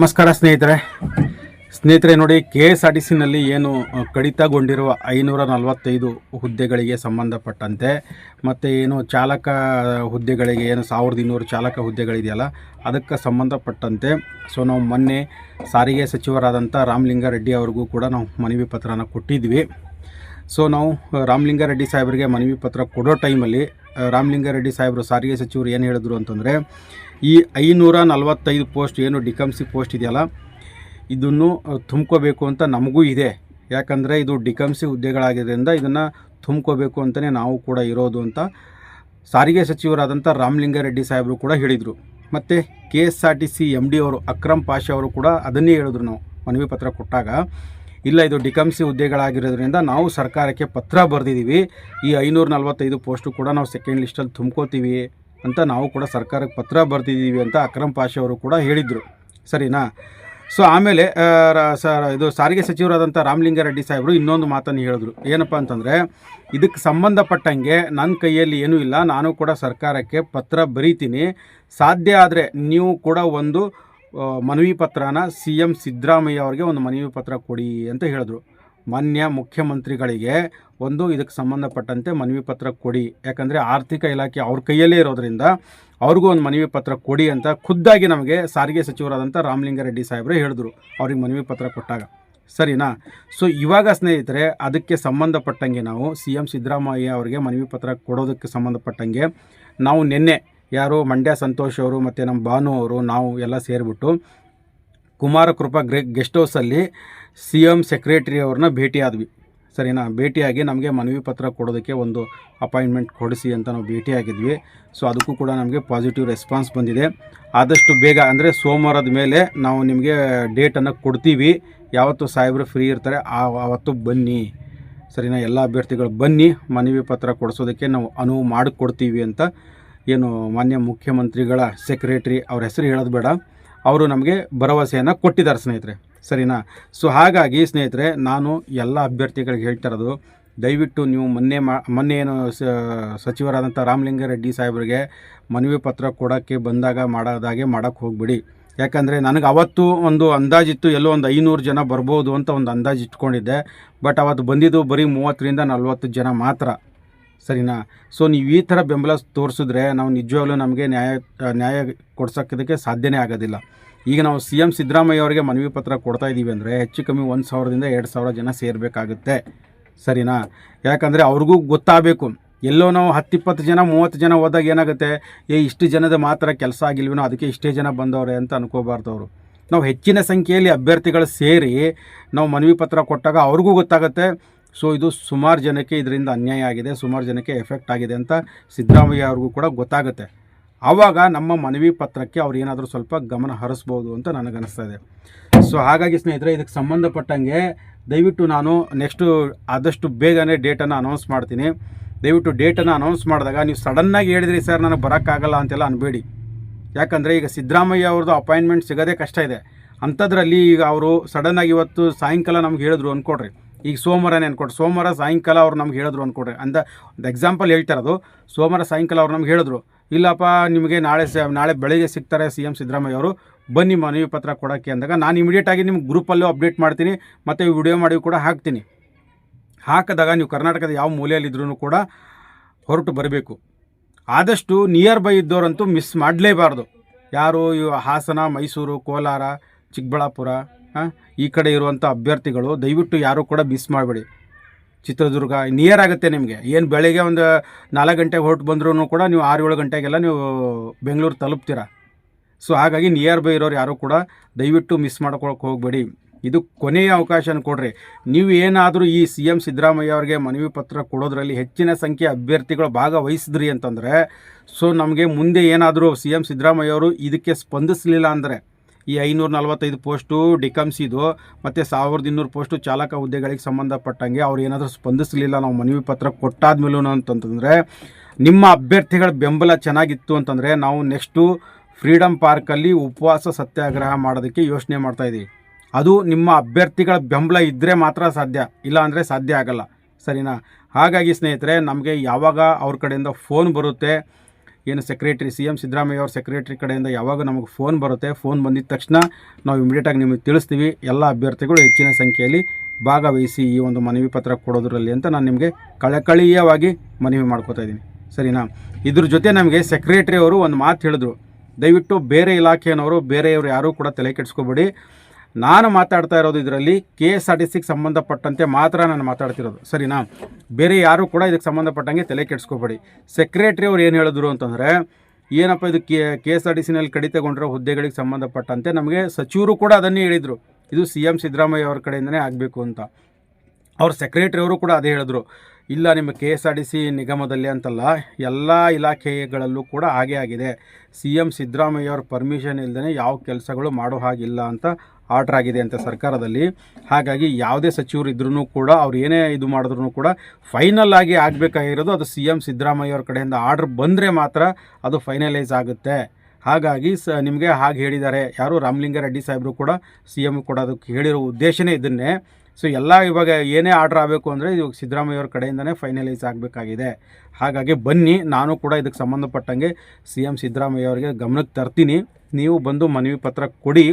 ನಮಸ್ಕಾರ ಸ್ನೇಹಿತರೆ. ಸ್ನೇಹಿತರೆ, ನೋಡಿ ಕೆ ಎಸ್ ಆರ್ ಟಿ ಸಿನಲ್ಲಿ ಏನು ಕಡಿತಗೊಂಡಿರುವ ಐನೂರ ನಲವತ್ತೈದು ಹುದ್ದೆಗಳಿಗೆ ಸಂಬಂಧಪಟ್ಟಂತೆ, ಮತ್ತು ಏನು ಚಾಲಕ ಹುದ್ದೆಗಳಿಗೆ, ಏನು ಸಾವಿರದ ಇನ್ನೂರು ಚಾಲಕ ಹುದ್ದೆಗಳಿದೆಯಲ್ಲ, ಅದಕ್ಕೆ ಸಂಬಂಧಪಟ್ಟಂತೆ, ಸೊ, ನಾವು ಮೊನ್ನೆ ಸಾರಿಗೆ ಸಚಿವರಾದಂಥ ರಾಮಲಿಂಗಾರೆಡ್ಡಿ ಅವ್ರಿಗೂ ಕೂಡ ನಾವು ಮನವಿ ಪತ್ರನ ಕೊಟ್ಟಿದ್ವಿ. ಸೊ, ನಾವು ರಾಮಲಿಂಗಾರೆಡ್ಡಿ ಸಾಹೇಬರಿಗೆ ಮನವಿ ಪತ್ರ ಕೊಡೋ ಟೈಮಲ್ಲಿ ರಾಮಲಿಂಗಾರೆಡ್ಡಿ ಸಾಹೇಬರು ಸಾರಿಗೆ ಸಚಿವರು ಏನು ಹೇಳಿದ್ರು ಅಂತಂದರೆ ಈ ಐನೂರ ನಲವತ್ತೈದು ಪೋಸ್ಟ್ ಏನು ಡಿಕಮ್ಸಿ ಪೋಸ್ಟ್ ಇದೆಯಲ್ಲ, ಇದನ್ನು ತುಂಬ್ಕೋಬೇಕು ಅಂತ ನಮಗೂ ಇದೆ. ಯಾಕಂದರೆ ಇದು ಡಿಕಮ್ಸಿ ಹುದ್ದೆಗಳಾಗಿದ್ದರಿಂದ ಇದನ್ನು ತುಂಬ್ಕೋಬೇಕು ಅಂತಲೇ ನಾವು ಕೂಡ ಇರೋದು ಅಂತ ಸಾರಿಗೆ ಸಚಿವರಾದಂಥ ರಾಮಲಿಂಗಾರೆಡ್ಡಿ ಸಾಹೇಬರು ಕೂಡ ಹೇಳಿದರು. ಮತ್ತು K S R T C M D ಅವರು ಅಕ್ರಮ್ ಪಾಷಾ ಅವರು ಕೂಡ ಅದನ್ನೇ ಹೇಳಿದ್ರು ನಾವು, ಮನವಿ ಪತ್ರ ಕೊಟ್ಟಾಗ. ಇಲ್ಲ, ಇದು ಡಿಕಮ್ಸಿ ಹುದ್ದೆಗಳಾಗಿರೋದ್ರಿಂದ ನಾವು ಸರ್ಕಾರಕ್ಕೆ ಪತ್ರ ಬರೆದಿದ್ದೀವಿ ಈ ಐನೂರ ನಲವತ್ತೈದು ಪೋಸ್ಟು ಕೂಡ ನಾವು ಸೆಕೆಂಡ್ ಲಿಸ್ಟಲ್ಲಿ ತುಂಬ್ಕೋತೀವಿ. ಅಂತ ನಾವು ಕೂಡ ಸರ್ಕಾರಕ್ಕೆ ಪತ್ರ ಬರ್ತಿದ್ದೀವಿ ಅಂತ ಅಕ್ರಮ್ ಪಾಷೆ ಅವರು ಕೂಡ ಹೇಳಿದರು. ಸರಿನಾ? ಸೊ ಆಮೇಲೆ ಇದು ಸಾರಿಗೆ ಸಚಿವರಾದಂಥ ರಾಮಲಿಂಗಾರೆಡ್ಡಿ ಸಾಹೇಬರು ಇನ್ನೊಂದು ಮಾತನ್ನು ಹೇಳಿದ್ರು. ಏನಪ್ಪ ಅಂತಂದರೆ, ಇದಕ್ಕೆ ಸಂಬಂಧಪಟ್ಟಂಗೆ ನನ್ನ ಕೈಯಲ್ಲಿ ಏನೂ ಇಲ್ಲ, ನಾನು ಕೂಡ ಸರ್ಕಾರಕ್ಕೆ ಪತ್ರ ಬರೀತೀನಿ. ಸಾಧ್ಯ ಆದರೆ ನೀವು ಕೂಡ ಒಂದು ಮನವಿ ಪತ್ರನ ಸಿ ಎಂ ಸಿದ್ದರಾಮಯ್ಯ ಅವರಿಗೆ ಒಂದು ಮನವಿ ಪತ್ರ ಕೊಡಿ ಅಂತ ಹೇಳಿದ್ರು. ಮಾನ್ಯ ಮುಖ್ಯಮಂತ್ರಿಗಳಿಗೆ ಒಂದು ಇದಕ್ಕೆ ಸಂಬಂಧಪಟ್ಟಂತೆ ಮನವಿ ಪತ್ರ ಕೊಡಿ. ಯಾಕಂದರೆ ಆರ್ಥಿಕ ಇಲಾಖೆ ಅವ್ರ ಕೈಯಲ್ಲೇ ಇರೋದ್ರಿಂದ ಅವ್ರಿಗೂ ಒಂದು ಮನವಿ ಪತ್ರ ಕೊಡಿ ಅಂತ ಖುದ್ದಾಗಿ ನಮಗೆ ಸಾರಿಗೆ ಸಚಿವರಾದಂಥ ರಾಮಲಿಂಗಾರೆಡ್ಡಿ ಸಾಹೇಬ್ರೆ ಹೇಳಿದ್ರು. ಅವ್ರಿಗೆ ಮನವಿ ಪತ್ರ ಕೊಟ್ಟಾಗ. ಸರಿನಾ? ಸೊ ಇವಾಗ ಸ್ನೇಹಿತರೆ, ಅದಕ್ಕೆ ಸಂಬಂಧಪಟ್ಟಂಗೆ ನಾವು ಸಿ ಎಂ ಸಿದ್ದರಾಮಯ್ಯ ಅವರಿಗೆ ಮನವಿ ಪತ್ರ ಕೊಡೋದಕ್ಕೆ ಸಂಬಂಧಪಟ್ಟಂಗೆ ನಾವು ನಿನ್ನೆ ಯಾರು ಮಂಡ್ಯ ಸಂತೋಷ್ ಅವರು ಮತ್ತು ನಮ್ಮ ಭಾನು ಅವರು, ನಾವು ಎಲ್ಲ ಸೇರಿಬಿಟ್ಟು ಕುಮಾರಕೃಪಾ ಗ್ರೆ ಗೆಸ್ಟ್ ಹೌಸಲ್ಲಿ ಸಿ ಎಂ ಸೆಕ್ರೆಟರಿ ಅವ್ರನ್ನ ಭೇಟಿಯಾದ್ವಿ. ಸರಿನಾ? ಭೇಟಿಯಾಗಿ ನಮಗೆ ಮನವಿ ಪತ್ರ ಕೊಡೋದಕ್ಕೆ ಒಂದು ಅಪಾಯಿಂಟ್ಮೆಂಟ್ ಕೊಡಿಸಿ ಅಂತ ನಾವು ಭೇಟಿಯಾಗಿದ್ವಿ. ಸೊ, ಅದಕ್ಕೂ ಕೂಡ ನಮಗೆ ಪಾಸಿಟಿವ್ ರೆಸ್ಪಾನ್ಸ್ ಬಂದಿದೆ. ಆದಷ್ಟು ಬೇಗ, ಅಂದರೆ ಸೋಮವಾರದ ಮೇಲೆ ನಾವು ನಿಮಗೆ ಡೇಟನ್ನು ಕೊಡ್ತೀವಿ. ಯಾವತ್ತು ಸಾಹೇಬರು ಫ್ರೀ ಇರ್ತಾರೆ. ಆ, ಆವತ್ತು ಬನ್ನಿ. ಸರಿನಾ? ಎಲ್ಲ ಅಭ್ಯರ್ಥಿಗಳು ಬನ್ನಿ. ಮನವಿ ಪತ್ರ ಕೊಡಿಸೋದಕ್ಕೆ ನಾವು ಅನುವು ಮಾಡಿಕೊಡ್ತೀವಿ ಅಂತ ಏನು ಮಾನ್ಯ ಮುಖ್ಯಮಂತ್ರಿಗಳ ಸೆಕ್ರೆಟ್ರಿ ಅವ್ರ ಹೆಸರು ಹೇಳೋದು ಬೇಡ. ಅವರು ನಮಗೆ ಭರವಸೆಯನ್ನು ಕೊಟ್ಟಿದ್ದಾರೆ, ಸ್ನೇಹಿತರೆ. ಸರಿನಾ? ಸೊ ಹಾಗಾಗಿ ಸ್ನೇಹಿತರೆ, ನಾನು ಎಲ್ಲ ಅಭ್ಯರ್ಥಿಗಳಿಗೆ ಹೇಳ್ತಾ ಇರೋದು, ದಯವಿಟ್ಟು ನೀವು ಮೊನ್ನೆ ಮಾ, ಮೊನ್ನೆ ಏನು ಸಚಿವರಾದಂಥ ರಾಮಲಿಂಗಾರೆಡ್ಡಿ ಸಾಹೇಬರಿಗೆ ಮನವಿ ಪತ್ರ ಕೊಡೋಕ್ಕೆ ಬಂದಾಗ ಮಾಡೋದಾಗೆ ಮಾಡೋಕ್ಕೆ ಹೋಗ್ಬಿಡಿ. ಯಾಕಂದರೆ ನನಗೆ ಅವತ್ತು ಒಂದು ಅಂದಾಜಿತ್ತು, ಎಲ್ಲೋ ಒಂದು ಐನೂರು ಜನ ಬರ್ಬೋದು ಅಂತ ಒಂದು ಅಂದಾಜು ಇಟ್ಕೊಂಡಿದ್ದೆ. ಬಟ್ ಅವತ್ತು ಬಂದಿದ್ದು ಬರೀ ಮೂವತ್ತರಿಂದ ನಲ್ವತ್ತು ಜನ ಮಾತ್ರ. ಸರಿನಾ? ಸೊ ನೀವು ಈ ಥರ ಬೆಂಬಲ ತೋರಿಸಿದ್ರೆ ನಾವು ನಿಜವಾಗ್ಲೂ ನಮಗೆ ನ್ಯಾಯ ನ್ಯಾಯ ಕೊಡ್ಸೋಕ್ಕಿದ್ದಕ್ಕೆ ಸಾಧ್ಯನೇ ಆಗೋದಿಲ್ಲ. ಈಗ ನಾವು ಸಿ ಎಂ ಸಿದ್ದರಾಮಯ್ಯ ಅವರಿಗೆ ಮನವಿ ಪತ್ರ ಕೊಡ್ತಾ ಇದ್ದೀವಿ ಅಂದರೆ ಹೆಚ್ಚು ಕಮ್ಮಿ ಒಂದು ಸಾವಿರದಿಂದ ಎರಡು ಸಾವಿರ ಜನ ಸೇರಬೇಕಾಗುತ್ತೆ. ಸರಿನಾ? ಯಾಕಂದರೆ ಅವ್ರಿಗೂ ಗೊತ್ತಾಗಬೇಕು. ಎಲ್ಲೋ ನಾವು ಹತ್ತಿಪ್ಪತ್ತು ಜನ, ಮೂವತ್ತು ಜನ ಹೋದಾಗ ಏನಾಗುತ್ತೆ? ಏ, ಇಷ್ಟು ಜನದ ಮಾತ್ರ ಕೆಲಸ ಆಗಿಲ್ವೇನೋ, ಅದಕ್ಕೆ ಇಷ್ಟೇ ಜನ ಬಂದವ್ರೆ ಅಂತ ಅನ್ಕೋಬಾರ್ದು ಅವರು. ನಾವು ಹೆಚ್ಚಿನ ಸಂಖ್ಯೆಯಲ್ಲಿ ಅಭ್ಯರ್ಥಿಗಳು ಸೇರಿ ನಾವು ಮನವಿ ಪತ್ರ ಕೊಟ್ಟಾಗ ಅವ್ರಿಗೂ ಗೊತ್ತಾಗುತ್ತೆ. ಸೊ ಇದು ಸುಮಾರು ಜನಕ್ಕೆ ಇದರಿಂದ ಅನ್ಯಾಯ ಆಗಿದೆ, ಸುಮಾರು ಜನಕ್ಕೆ ಎಫೆಕ್ಟ್ ಆಗಿದೆ ಅಂತ ಸಿದ್ದರಾಮಯ್ಯ ಅವ್ರಿಗೂ ಕೂಡ ಗೊತ್ತಾಗುತ್ತೆ. ಆವಾಗ ನಮ್ಮ ಮನವಿ ಪತ್ರಕ್ಕೆ ಅವ್ರು ಏನಾದರೂ ಸ್ವಲ್ಪ ಗಮನ ಹರಿಸ್ಬೋದು ಅಂತ ನನಗನ್ನಿಸ್ತಾ ಇದೆ. ಸೊ ಹಾಗಾಗಿ ಸ್ನೇಹಿತರೆ, ಇದಕ್ಕೆ ಸಂಬಂಧಪಟ್ಟಂಗೆ ದಯವಿಟ್ಟು ನಾನು ನೆಕ್ಸ್ಟು ಆದಷ್ಟು ಬೇಗನೆ ಡೇಟನ್ನು ಅನೌನ್ಸ್ ಮಾಡ್ತೀನಿ. ದಯವಿಟ್ಟು ಡೇಟನ್ನು ಅನೌನ್ಸ್ ಮಾಡಿದಾಗ ನೀವು ಸಡನ್ನಾಗಿ ಹೇಳಿದ್ರಿ, ಸರ್, ನನಗೆ ಬರೋಕ್ಕಾಗಲ್ಲ ಅಂತೆಲ್ಲ ಅನ್ಬೇಡಿ. ಯಾಕಂದರೆ ಈಗ ಸಿದ್ದರಾಮಯ್ಯ ಅವ್ರದ್ದು ಅಪಾಯಿಂಟ್ಮೆಂಟ್ ಸಿಗೋದೇ ಕಷ್ಟ ಇದೆ. ಅಂಥದ್ರಲ್ಲಿ ಈಗ ಅವರು ಸಡನ್ನಾಗಿ ಇವತ್ತು ಸಾಯಂಕಾಲ ನಮ್ಗೆ ಹೇಳಿದ್ರು ಅಂದ್ಕೊಡ್ರಿ ಈಗ ಸೋಮವಾರನೇ ಅನ್ಕೊಡ್ರಿ. ಸೋಮವಾರ ಸಾಯಂಕಾಲ ಅವ್ರು ನಮ್ಗೆ ಹೇಳಿದ್ರು ಅಂದ್ಕೊಡ್ರಿ ಅಂದ, ಒಂದು ಎಕ್ಸಾಂಪಲ್ ಹೇಳ್ತಾ ಇರೋದು ಸೋಮವಾರ ಸಾಯಂಕಾಲ ಅವ್ರು ನಮ್ಗೆ ಹೇಳಿದ್ರು. ಇಲ್ಲಪ್ಪ, ನಿಮಗೆ ನಾಳೆ ನಾಳೆ ಬೆಳಗ್ಗೆ ಸಿಗ್ತಾರೆ ಸಿ ಎಂ ಸಿದ್ದರಾಮಯ್ಯ ಅವರು. ಬನ್ನಿ ಮನವಿ ಪತ್ರ ಕೊಡೋಕ್ಕೆ ಅಂದಾಗ ನಾನು ಇಮಿಡಿಯೇಟಾಗಿ ನಿಮ್ಮ ಗ್ರೂಪಲ್ಲೂ ಅಪ್ಡೇಟ್ ಮಾಡ್ತೀನಿ. ಮತ್ತು ವಿಡಿಯೋ ಮಾಡಿ ಕೂಡ ಹಾಕ್ತೀನಿ. ಹಾಕಿದಾಗ ನೀವು ಕರ್ನಾಟಕದ ಯಾವ ಮೂಲೆಯಲ್ಲಿದ್ದರೂ ಕೂಡ ಹೊರಟು ಬರಬೇಕು. ಆದಷ್ಟು ನಿಯರ್ ಬೈ ಇದ್ದವರಂತೂ ಮಿಸ್ ಮಾಡಲೇಬಾರ್ದು. ಯಾರು ಇವು ಹಾಸನ, ಮೈಸೂರು, ಕೋಲಾರ, ಚಿಕ್ಕಬಳ್ಳಾಪುರ ಈ ಕಡೆ ಇರುವಂಥ ಅಭ್ಯರ್ಥಿಗಳು, ದಯವಿಟ್ಟು ಯಾರೂ ಕೂಡ ಮಿಸ್ ಮಾಡಬೇಡಿ. ಚಿತ್ರದುರ್ಗ ನಿಯರ್ ಆಗುತ್ತೆ ನಿಮಗೆ. ಏನು ಬೆಳಗ್ಗೆ ಒಂದು ನಾಲ್ಕು ಗಂಟೆಗೆ ಹೊರಟು ಬಂದ್ರೂ ಕೂಡ ನೀವು ಆರು ಏಳು ಗಂಟೆಗೆಲ್ಲ ನೀವು ಬೆಂಗಳೂರು ತಲುಪ್ತೀರ? ಸೊ ಹಾಗಾಗಿ ನಿಯರ್ ಬೈ ಇರೋರು ಯಾರೂ ಕೂಡ ದಯವಿಟ್ಟು ಮಿಸ್ ಮಾಡ್ಕೊಳಕ್ಕೆ ಹೋಗಬೇಡಿ. ಇದು ಕೊನೆಯ ಅವಕಾಶ ಕೊಡ್ರಿ. ನೀವು ಏನಾದರೂ ಈ ಸಿ ಎಂ ಸಿದ್ದರಾಮಯ್ಯ ಅವರಿಗೆ ಮನವಿ ಪತ್ರ ಕೊಡೋದ್ರಲ್ಲಿ ಹೆಚ್ಚಿನ ಸಂಖ್ಯೆ ಅಭ್ಯರ್ಥಿಗಳು ಭಾಗವಹಿಸಿದ್ರಿ ಅಂತಂದರೆ ಸೊ ನಮಗೆ ಮುಂದೆ ಏನಾದರೂ ಸಿ ಎಂ ಸಿದ್ದರಾಮಯ್ಯ ಅವರು ಇದಕ್ಕೆ ಸ್ಪಂದಿಸಲಿಲ್ಲ ಅಂದರೆ ಈ ಐನೂರ ನಲ್ವತ್ತೈದು ಪೋಸ್ಟು ಡಿಕಮ್ಸಿದು ಮತ್ತು ಸಾವಿರದ ಇನ್ನೂರು ಪೋಸ್ಟು ಚಾಲಕ ಹುದ್ದೆಗಳಿಗೆ ಸಂಬಂಧಪಟ್ಟಂಗೆ ಅವ್ರು ಏನಾದರೂ ಸ್ಪಂದಿಸಲಿಲ್ಲ, ನಾವು ಮನವಿ ಪತ್ರ ಕೊಟ್ಟಾದ್ಮೇಲೂ ಅಂತಂತಂದರೆ, ನಿಮ್ಮ ಅಭ್ಯರ್ಥಿಗಳ ಬೆಂಬಲ ಚೆನ್ನಾಗಿತ್ತು ಅಂತಂದರೆ ನಾವು ನೆಕ್ಸ್ಟು ಫ್ರೀಡಮ್ ಪಾರ್ಕಲ್ಲಿ ಉಪವಾಸ ಸತ್ಯಾಗ್ರಹ ಮಾಡೋದಕ್ಕೆ ಯೋಚನೆ ಮಾಡ್ತಾಯಿದ್ದೀವಿ ಅದು ನಿಮ್ಮ ಅಭ್ಯರ್ಥಿಗಳ ಬೆಂಬಲ ಇದ್ದರೆ ಮಾತ್ರ ಸಾಧ್ಯ, ಇಲ್ಲ ಅಂದರೆ ಸಾಧ್ಯ ಆಗಲ್ಲ. ಸರಿನಾ? ಹಾಗಾಗಿ ಸ್ನೇಹಿತರೆ, ನಮಗೆ ಯಾವಾಗ ಅವ್ರ ಕಡೆಯಿಂದ ಫೋನ್ ಬರುತ್ತೆ ಏನು ಸೆಕ್ರೆಟ್ರಿ ಸಿ ಎಂ ಸಿದ್ದರಾಮಯ್ಯ ಅವ್ರ ಸೆಕ್ರೆಟ್ರಿ ಕಡೆಯಿಂದ ಯಾವಾಗ ನಮಗೆ ಫೋನ್ ಬರುತ್ತೆ ಫೋನ್ ಬಂದಿದ ತಕ್ಷಣ ನಾವು ಇಮಿಡಿಯೇಟಾಗಿ ನಿಮಗೆ ತಿಳಿಸ್ತೀವಿ. ಎಲ್ಲ ಅಭ್ಯರ್ಥಿಗಳು ಹೆಚ್ಚಿನ ಸಂಖ್ಯೆಯಲ್ಲಿ ಭಾಗವಹಿಸಿ ಈ ಒಂದು ಮನವಿ ಪತ್ರ ಕೊಡೋದ್ರಲ್ಲಿ ಅಂತ ನಾನು ನಿಮಗೆ ಕಳಕಳೀಯವಾಗಿ ಮನವಿ ಮಾಡ್ಕೋತಾ ಇದ್ದೀನಿ. ಸರಿನಾ? ಇದ್ರ ಜೊತೆ ನಮಗೆ ಸೆಕ್ರೆಟ್ರಿ ಅವರು ಒಂದು ಮಾತು ಹೇಳಿದ್ರು. ದಯವಿಟ್ಟು ಬೇರೆ ಇಲಾಖೆಯವರು ಬೇರೆಯವರು ಯಾರೂ ಕೂಡ ತಲೆ ಕೆಡಿಸ್ಕೋಬೇಡಿ. ನಾನು ಮಾತಾಡ್ತಾ ಇರೋದು ಇದರಲ್ಲಿ ಕೆ ಎಸ್ ಆರ್ ಟಿ ಸಿಗೆ ಸಂಬಂಧಪಟ್ಟಂತೆ ಮಾತ್ರ ನಾನು ಮಾತಾಡ್ತಿರೋದು. ಸರಿನಾ? ಬೇರೆ ಯಾರೂ ಕೂಡ ಇದಕ್ಕೆ ಸಂಬಂಧಪಟ್ಟಂಗೆ ತಲೆ ಕೆಡಿಸ್ಕೋಬೇಡಿ. ಸೆಕ್ರೆಟ್ರಿ ಅವ್ರು ಏನು ಹೇಳಿದ್ರು ಅಂತಂದರೆ, ಏನಪ್ಪ ಇದು K K S R T ಸಿನಲ್ಲಿ ಕಡಿತಗೊಂಡಿರೋ ಹುದ್ದೆಗಳಿಗೆ ಸಂಬಂಧಪಟ್ಟಂತೆ ನಮಗೆ ಸಚಿವರು ಕೂಡ ಅದನ್ನೇ ಹೇಳಿದರು. ಇದು ಸಿ ಎಂ ಸಿದ್ದರಾಮಯ್ಯ ಅವ್ರ ಕಡೆಯಿಂದನೇ ಆಗಬೇಕು ಅಂತ. ಅವ್ರ ಸೆಕ್ರೆಟ್ರಿ ಅವರು ಕೂಡ ಅದೇ ಹೇಳಿದ್ರು. ಇಲ್ಲ, ನಿಮ್ಮ K S R T C ನಿಗಮದಲ್ಲಿ ಅಂತಲ್ಲ, ಎಲ್ಲ ಇಲಾಖೆಗಳಲ್ಲೂ ಕೂಡ ಹಾಗೆ ಆಗಿದೆ. ಸಿ ಎಂ ಸಿದ್ದರಾಮಯ್ಯ ಅವ್ರ ಪರ್ಮಿಷನ್ ಇಲ್ಲದೇ ಯಾವ ಕೆಲಸಗಳು ಮಾಡೋ ಹಾಗಿಲ್ಲ ಅಂತ ಆರ್ಡ್ರ್ ಆಗಿದೆ ಅಂತ ಸರ್ಕಾರದಲ್ಲಿ. ಹಾಗಾಗಿ ಯಾವುದೇ ಸಚಿವರು ಇದ್ರೂ ಕೂಡ, ಅವ್ರು ಏನೇ ಇದು ಮಾಡಿದ್ರು ಕೂಡ ಫೈನಲ್ ಆಗಿ ಆಗಬೇಕಾಗಿರೋದು ಅದು ಸಿ ಎಂ ಸಿದ್ದರಾಮಯ್ಯ ಅವ್ರ ಕಡೆಯಿಂದ. ಆರ್ಡ್ರ್ ಬಂದರೆ ಮಾತ್ರ ಅದು ಫೈನಲೈಸ್ ಆಗುತ್ತೆ. ಹಾಗಾಗಿ ಸ, ನಿಮಗೆ ಹಾಗೆ ಹೇಳಿದ್ದಾರೆ. ಯಾರು ರಾಮಲಿಂಗಾರೆಡ್ಡಿ ಸಾಹೇಬರು ಕೂಡ ಸಿ ಎಂ ಅದಕ್ಕೆ ಹೇಳಿರೋ ಉದ್ದೇಶನೇ ಇದನ್ನೇ. ಸೊ ಎಲ್ಲ ಇವಾಗ ಏನೇ ಆರ್ಡ್ರ್ ಆಗಬೇಕು ಅಂದರೆ ಇವಾಗ ಸಿದ್ದರಾಮಯ್ಯ ಅವ್ರ ಕಡೆಯಿಂದನೇ ಫೈನಲೈಸ್ ಆಗಬೇಕಾಗಿದೆ. ಹಾಗಾಗಿ ಬನ್ನಿ, ನಾನು ಕೂಡ ಇದಕ್ಕೆ ಸಂಬಂಧಪಟ್ಟಂಗೆ ಸಿ ಎಂ ಸಿದ್ದರಾಮಯ್ಯ ಅವರಿಗೆ ಗಮನಕ್ಕೆ ತರ್ತೀನಿ. ನೀವು ಬಂದು ಮನವಿ ಪತ್ರ ಕೊಡಿ.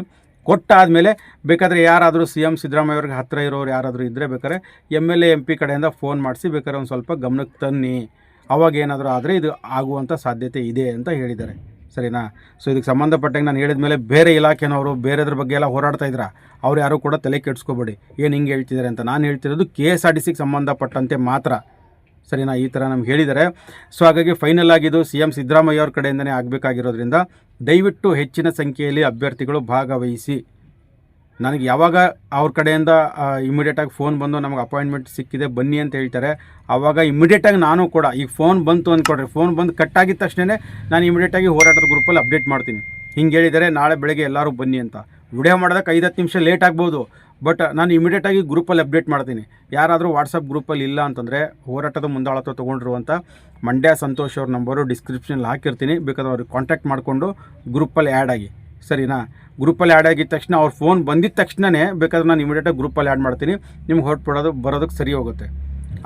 ಕೊಟ್ಟಾದಮೇಲೆ ಬೇಕಾದರೆ ಯಾರಾದರೂ ಸಿ ಎಂ ಸಿದ್ದರಾಮಯ್ಯ ಅವ್ರಿಗೆ ಹತ್ತಿರ ಇರೋರು ಯಾರಾದರೂ ಇದ್ದರೆ ಬೇಕಾದ್ರೆ M L A M P ಕಡೆಯಿಂದ ಫೋನ್ ಮಾಡಿಸಿ, ಬೇಕಾದ್ರೆ ಒಂದು ಸ್ವಲ್ಪ ಗಮನಕ್ಕೆ ತನ್ನಿ. ಅವಾಗ ಏನಾದರೂ ಆದರೆ ಇದು ಆಗುವಂಥ ಸಾಧ್ಯತೆ ಇದೆ ಅಂತ ಹೇಳಿದ್ದಾರೆ. ಸರಿನಾ? ಸೊ ಇದಕ್ಕೆ ಸಂಬಂಧಪಟ್ಟಂಗೆ ನಾನು ಹೇಳಿದ ಮೇಲೆ ಬೇರೆ ಇಲಾಖೆನವರು ಬೇರೆದ್ರ ಬಗ್ಗೆ ಎಲ್ಲ ಹೋರಾಡ್ತಾ ಇದ್ರ? ಅವ್ರು ಯಾರೂ ಕೂಡ ತಲೆ ಕೆಡಿಸ್ಕೋಬೇಡಿ. ಏನು ಹಿಂಗೆ ಹೇಳ್ತಿದ್ದಾರೆ ಅಂತ ನಾನು ಹೇಳ್ತಿರೋದು ಕೆ ಎಸ್ ಆರ್ ಟಿ ಸಿಗೆ ಸಂಬಂಧಪಟ್ಟಂತೆ ಮಾತ್ರ. ಸರಿನಾ? ಈ ಥರ ನಮ್ಗೆ ಹೇಳಿದ್ದಾರೆ. ಸೊ ಹಾಗಾಗಿ ಫೈನಲ್ ಆಗಿದ್ದು ಸಿ ಎಂ ಸಿದ್ದರಾಮಯ್ಯ ಅವ್ರ ಕಡೆಯಿಂದನೇ ಆಗಬೇಕಾಗಿರೋದ್ರಿಂದ ದಯವಿಟ್ಟು ಹೆಚ್ಚಿನ ಸಂಖ್ಯೆಯಲ್ಲಿ ಅಭ್ಯರ್ಥಿಗಳು ಭಾಗವಹಿಸಿ. ನನಗೆ ಯಾವಾಗ ಅವ್ರ ಕಡೆಯಿಂದ ಇಮಿಡಿಯೇಟಾಗಿ ಫೋನ್ ಬಂದು ನಮಗೆ ಅಪಾಯಿಂಟ್ಮೆಂಟ್ ಸಿಕ್ಕಿದೆ, ಬನ್ನಿ ಅಂತ ಹೇಳ್ತಾರೆ. ಆವಾಗ ಇಮಿಡಿಯೇಟಾಗಿ ನಾನು ಕೂಡ, ಈಗ ಫೋನ್ ಬಂತು ಅಂದ್ಕೊಡ್ರಿ ಫೋನ್ ಬಂದು ಕಟ್ ಆಗಿದ ತಕ್ಷಣ ನಾನು ಇಮಿಡಿಯೇಟಾಗಿ ಹೋರಾಟದ ಗ್ರೂಪಲ್ಲಿ ಅಪ್ಡೇಟ್ ಮಾಡ್ತೀನಿ. ಹಿಂಗೆ ಹೇಳಿದರೆ ನಾಳೆ ಬೆಳಗ್ಗೆ ಎಲ್ಲರೂ ಬನ್ನಿ ಅಂತ. ವಿಡಿಯೋ ಮಾಡೋದಕ್ಕೆ ಐದು ಹತ್ತು ನಿಮಿಷ ಲೇಟ್ ಆಗ್ಬೋದು ಬಟ್ ನಾನು ಇಮಿಡಿಯೇಟಾಗಿ ಗ್ರೂಪಲ್ಲಿ ಅಪ್ಡೇಟ್ ಮಾಡ್ತೀನಿ. ಯಾರಾದರೂ ವಾಟ್ಸಪ್ ಗ್ರೂಪಲ್ಲಿ ಇಲ್ಲ ಅಂತಂದರೆ ಹೋರಾಟದ ಮುಂದಾಳತ್ವ ತೊಗೊಂಡಿರುವಂಥ ಮಂಡ್ಯ ಸಂತೋಷ್ ಅವ್ರ ನಂಬರು ಡಿಸ್ಕ್ರಿಪ್ಷನಲ್ಲಿ ಹಾಕಿರ್ತೀನಿ ಬೇಕಾದ್ರೆ ಅವ್ರಿಗೆ ಕಾಂಟ್ಯಾಕ್ಟ್ ಮಾಡಿಕೊಂಡು ಗ್ರೂಪಲ್ಲಿ ಆ್ಯಡ್ ಆಗಿ. ಸರಿನಾ? ಗ್ರೂಪಲ್ಲಿ ಆ್ಯಡ್ ಆಗಿದ ತಕ್ಷಣ ಅವ್ರ ಫೋನ್ ಬಂದಿದ ತಕ್ಷಣವೇ ಬೇಕಾದ್ರೆ ನಾನು ಇಮಿಡಿಯೇಟಾಗಿ ಗ್ರೂಪಲ್ಲಿ ಆ್ಯಡ್ ಮಾಡ್ತೀನಿ. ನಿಮ್ಗೆ ಹೊರಟ್ಬಿಡೋದು ಬರೋದಕ್ಕೆ ಸರಿ ಹೋಗುತ್ತೆ.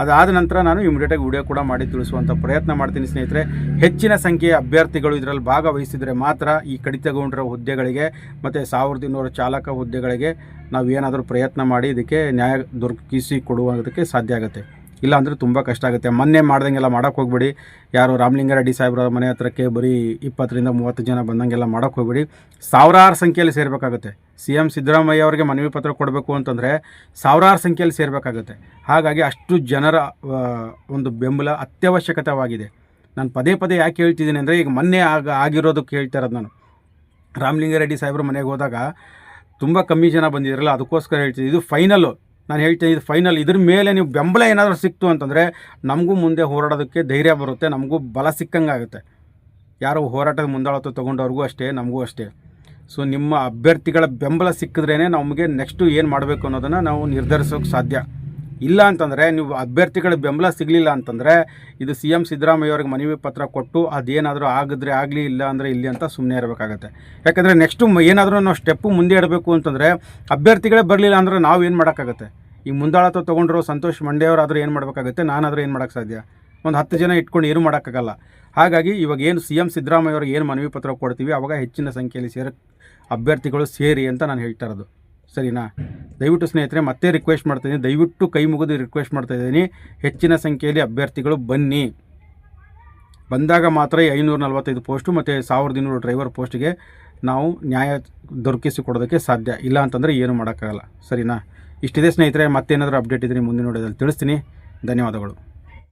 ಅದಾದ ನಂತರ ನಾನು ಇಮಿಡಿಯೇಟಾಗಿ ವಿಡಿಯೋ ಕೂಡ ಮಾಡಿ ತಿಳಿಸುವಂಥ ಪ್ರಯತ್ನ ಮಾಡ್ತೀನಿ ಸ್ನೇಹಿತರೆ. ಹೆಚ್ಚಿನ ಸಂಖ್ಯೆಯ ಅಭ್ಯರ್ಥಿಗಳು ಇದರಲ್ಲಿ ಭಾಗವಹಿಸಿದರೆ ಮಾತ್ರ ಈ ಕಡಿತಗೊಂಡಿರೋ ಹುದ್ದೆಗಳಿಗೆ ಮತ್ತು ಸಾವಿರದ ಇನ್ನೂರು ಚಾಲಕ ಹುದ್ದೆಗಳಿಗೆ ನಾವು ಏನಾದರೂ ಪ್ರಯತ್ನ ಮಾಡಿ ಇದಕ್ಕೆ ನ್ಯಾಯ ದೊರಕಿಸಿ ಕೊಡುವುದಕ್ಕೆ ಸಾಧ್ಯ ಆಗುತ್ತೆ. ಇಲ್ಲ ಅಂದರೆ ತುಂಬ ಕಷ್ಟ ಆಗುತ್ತೆ. ಮೊನ್ನೆ ಮಾಡ್ದಂಗೆಲ್ಲ ಮಾಡೋಕ್ಕೆ ಹೋಗ್ಬೇಡಿ. ಯಾರು ರಾಮಲಿಂಗಾರೆಡ್ಡಿ ಸಾಹೇಬ್ರ ಮನೆ ಹತ್ರಕ್ಕೆ ಬರೀ ಇಪ್ಪತ್ತರಿಂದ ಮೂವತ್ತು ಜನ ಬಂದಂಗೆಲ್ಲ ಮಾಡೋಕ್ಕೆ ಹೋಗ್ಬೇಡಿ. ಸಾವಿರಾರು ಸಂಖ್ಯೆಯಲ್ಲಿ ಸೇರಬೇಕಾಗುತ್ತೆ. ಸಿ ಎಂ ಸಿದ್ದರಾಮಯ್ಯ ಅವರಿಗೆ ಮನವಿ ಪತ್ರ ಕೊಡಬೇಕು ಅಂತಂದರೆ ಸಾವಿರಾರು ಸಂಖ್ಯೆಯಲ್ಲಿ ಸೇರಬೇಕಾಗುತ್ತೆ. ಹಾಗಾಗಿ ಅಷ್ಟು ಜನರ ಒಂದು ಬೆಂಬಲ ಅತ್ಯವಶ್ಯಕತೆವಾಗಿದೆ. ನಾನು ಪದೇ ಪದೇ ಯಾಕೆ ಹೇಳ್ತಿದ್ದೀನಿ ಅಂದರೆ ಈಗ ಮೊನ್ನೆ ಆಗ ಆಗಿರೋದಕ್ಕೆ ಹೇಳ್ತಾ ಇರೋದು ನಾನು. ರಾಮಲಿಂಗಾರೆಡ್ಡಿ ಸಾಹೇಬ್ರ ಮನೆಗೆ ಹೋದಾಗ ತುಂಬ ಕಮ್ಮಿ ಜನ ಬಂದಿದ್ರಲ್ಲ, ಅದಕ್ಕೋಸ್ಕರ ಹೇಳ್ತಿದ್ದೆ ಇದು ಫೈನಲ್ಲು ನಾನು ಹೇಳ್ತೀನಿ, ಇದು ಫೈನಲ್ ಇದ್ರ ಮೇಲೆ ನೀವು ಬೆಂಬಲ ಏನಾದರೂ ಸಿಕ್ತು ಅಂತಂದರೆ ನಮಗೂ ಮುಂದೆ ಹೋರಾಡೋದಕ್ಕೆ ಧೈರ್ಯ ಬರುತ್ತೆ, ನಮಗೂ ಬಲ ಸಿಕ್ಕಂಗಾಗುತ್ತೆ ಯಾರು ಹೋರಾಟದ ಮುಂದಾಳತ್ವ ತೊಗೊಂಡವ್ರಿಗೂ ಅಷ್ಟೇ, ನಮಗೂ ಅಷ್ಟೇ. ಸೊ ನಿಮ್ಮ ಅಭ್ಯರ್ಥಿಗಳ ಬೆಂಬಲ ಸಿಕ್ಕಿದ್ರೇ ನಮಗೆ ನೆಕ್ಸ್ಟು ಏನು ಮಾಡಬೇಕು ಅನ್ನೋದನ್ನು ನಾವು ನಿರ್ಧರಿಸೋಕೆ ಸಾಧ್ಯ. ಇಲ್ಲ ಅಂತಂದರೆ ನೀವು ಅಭ್ಯರ್ಥಿಗಳ ಬೆಂಬಲ ಸಿಗಲಿಲ್ಲ ಅಂತಂದರೆ ಇದು ಸಿ ಎಂ ಸಿದ್ದರಾಮಯ್ಯ ಅವ್ರಿಗೆ ಮನವಿ ಪತ್ರ ಕೊಟ್ಟು ಅದೇನಾದರೂ ಆಗಿದ್ರೆ ಆಗಲಿ, ಇಲ್ಲ ಅಂದರೆ ಇಲ್ಲಿ ಅಂತ ಸುಮ್ಮನೆ ಇರಬೇಕಾಗತ್ತೆ. ಯಾಕಂದರೆ ನೆಕ್ಸ್ಟು ಏನಾದರೂ ನಾವು ಸ್ಟೆಪ್ಪು ಮುಂದೆ ಇಡಬೇಕು ಅಂತಂದರೆ ಅಭ್ಯರ್ಥಿಗಳೇ ಬರಲಿಲ್ಲ ಅಂದರೆ ನಾವು ಏನು ಮಾಡೋಕ್ಕಾಗತ್ತೆ? ಈ ಮುಂದಾಳತ್ವ ತೊಗೊಂಡಿರೋ ಸಂತೋಷ್ ಮಂಡ್ಯವರಾದರೂ ಏನು ಮಾಡಬೇಕಾಗುತ್ತೆ? ನಾನಾದರೂ ಏನು ಮಾಡೋಕ್ಕೆ ಸಾಧ್ಯ? ಒಂದು ಹತ್ತು ಜನ ಇಟ್ಕೊಂಡು ಏನು ಮಾಡೋಕ್ಕಾಗಲ್ಲ. ಹಾಗಾಗಿ ಇವಾಗ ಏನು ಸಿ ಎಂ ಸಿದ್ದರಾಮಯ್ಯ ಅವ್ರಿಗೆ ಏನು ಮನವಿ ಪತ್ರ ಕೊಡ್ತೀವಿ, ಅವಾಗ ಹೆಚ್ಚಿನ ಸಂಖ್ಯೆಯಲ್ಲಿ ಸೇರ ಅಭ್ಯರ್ಥಿಗಳು ಸೇರಿ ಅಂತ ನಾನು ಹೇಳ್ತಾ ಇರೋದು. ಸರಿನಾ? ದಯವಿಟ್ಟು ಸ್ನೇಹಿತರೆ, ಮತ್ತೆ ರಿಕ್ವೆಸ್ಟ್ ಮಾಡ್ತಾಯಿದ್ದೀನಿ ದಯವಿಟ್ಟು ಕೈ ಮುಗಿದು ರಿಕ್ವೆಸ್ಟ್ ಮಾಡ್ತಾ ಇದ್ದೀನಿ. ಹೆಚ್ಚಿನ ಸಂಖ್ಯೆಯಲ್ಲಿ ಅಭ್ಯರ್ಥಿಗಳು ಬನ್ನಿ. ಬಂದಾಗ ಮಾತ್ರ ಈ ಐನೂರ ನಲವತ್ತೈದು ಪೋಸ್ಟು ಮತ್ತು ಸಾವಿರದ ಇನ್ನೂರು ಡ್ರೈವರ್ ಪೋಸ್ಟ್ಗೆ ನಾವು ನ್ಯಾಯ ದೊರಕಿಸಿ ಕೊಡೋದಕ್ಕೆ ಸಾಧ್ಯ. ಇಲ್ಲ ಅಂತಂದರೆ ಏನು ಮಾಡೋಕ್ಕಾಗಲ್ಲ. ಸರಿನಾ? ಇಷ್ಟಿದೆ ಸ್ನೇಹಿತರೆ ಮತ್ತೇನಾದರೂ ಅಪ್ಡೇಟ್ ಇದ್ದರೆ ಮುಂದಿನ ನೋಡೋದಲ್ಲಿ ತಿಳಿಸ್ತೀನಿ. ಧನ್ಯವಾದಗಳು.